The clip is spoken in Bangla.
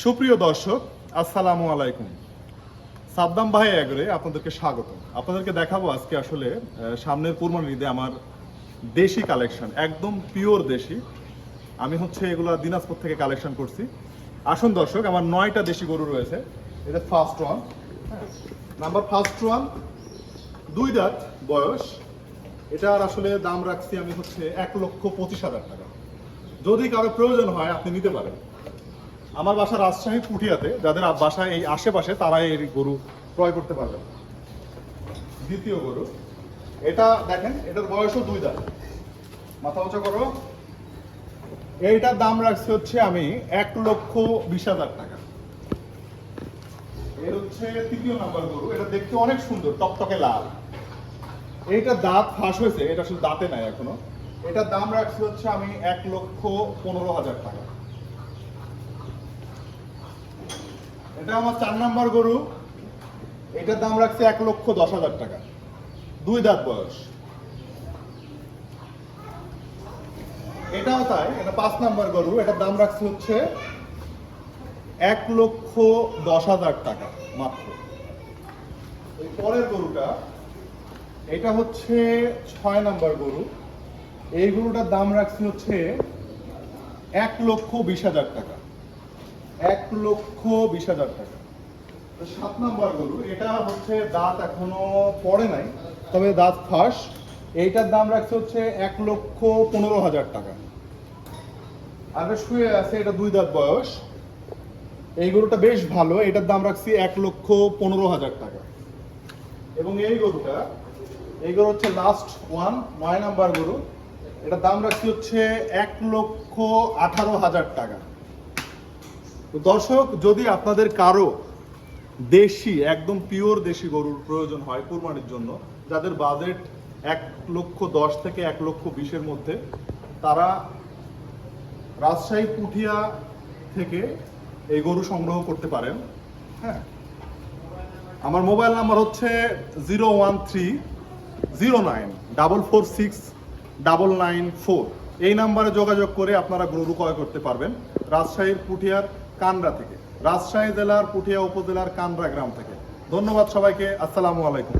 সুপ্রিয় দর্শক, আসসালামু আলাইকুম। সাদ্দাম ভাই এগরে আপনাদেরকে স্বাগত আপনাদেরকে দেখাবো আজকে আসলে সামনের কুরবানি আমার দেশি কালেকশন, একদম পিওর দেশি। আমি হচ্ছে এগুলো দিনাজপুর থেকে কালেকশন করছি। আসুন দর্শক, আমার নয়টা দেশি গরু রয়েছে। এটা first one number first one দুই দাঁত বয়স। এটার আসলে দাম রাখছি আমি হচ্ছে এক লক্ষ পঁচিশ হাজার টাকা। যদি কারও প্রয়োজন হয়, আপনি নিতে পারেন। আমার বাসা রাজশাহী পুঠিয়াতে, যাদের বাসা এই আশেপাশে তারাই এই গরু ক্রয় করতে পারবেন দ্বিতীয় গরু, এটা দেখেন, এটার বয়সও দুই দাঁত। মাথা উঁচা করো। এইটার দাম রাখছি হচ্ছে আমি এক লক্ষ বিশ হাজার টাকা। এর হচ্ছে তৃতীয় নাম্বার গরু, এটা দেখতে অনেক সুন্দর, টকটকে লাল। এইটা দাঁত ফাঁস হয়েছে, এটা শুধু দাঁতে নাই এখনও। এটার দাম রাখছি হচ্ছে আমি এক লক্ষ পনেরো হাজার টাকা। এটা আমার চার নাম্বার গরু। এটার দাম রাখছে এক লক্ষ দশ হাজার টাকা। দুই দাঁত বয়স। এটাও তাই, এটা পাঁচ নাম্বার গরু। এটার দাম রাখছে হচ্ছে এক লক্ষ দশ হাজার টাকা মাত্র। এই পরের গরুটা, এটা হচ্ছে ছয় নাম্বার গরু। এই গরুটার দাম রাখছি হচ্ছে এক লক্ষ বিশ হাজার টাকা। এক লক্ষ বিশ হাজার টাকা। সাত নাম্বার গরু এটা হচ্ছে দাঁত এখনও পড়ে নাই, তবে দাঁত ফাঁস। এইটার দাম রাখছে হচ্ছে এক লক্ষ পনেরো হাজার টাকা। আর শুয়ে আছে, এটা দুই দাঁত বয়স। এই গরুটা বেশ ভালো, এটার দাম রাখছি এক লক্ষ পনেরো হাজার টাকা। এবং এই গরুটা, এই গরু হচ্ছে লাস্ট ওয়ান নয় নাম্বার গরু। এটার দাম রাখছি হচ্ছে এক লক্ষ আঠারো হাজার টাকা। তো দর্শক, যদি আপনাদের কারও দেশি, একদম পিওর দেশি গরুর প্রয়োজন হয় কুরবানির জন্য, যাদের বাজেট এক লক্ষ দশ থেকে এক লক্ষ বিশের মধ্যে, তারা রাজশাহী, পুঠিয়া থেকে এই গরু সংগ্রহ করতে পারেন। হ্যাঁ? আমার মোবাইল নাম্বার হচ্ছে zero one three, zero nine, double four six, double nine four. এই নাম্বারে যোগাযোগ করে আপনারা গরু ক্রয় করতে পারবেন। রাজশাহীর, পুঠিয়ার কানরা থেকে। রাজশাহী জেলার পুঠিয়া উপজেলার কানরা গ্রাম থেকে। ধন্যবাদ সবাইকে। আসসালামু আলাইকুম।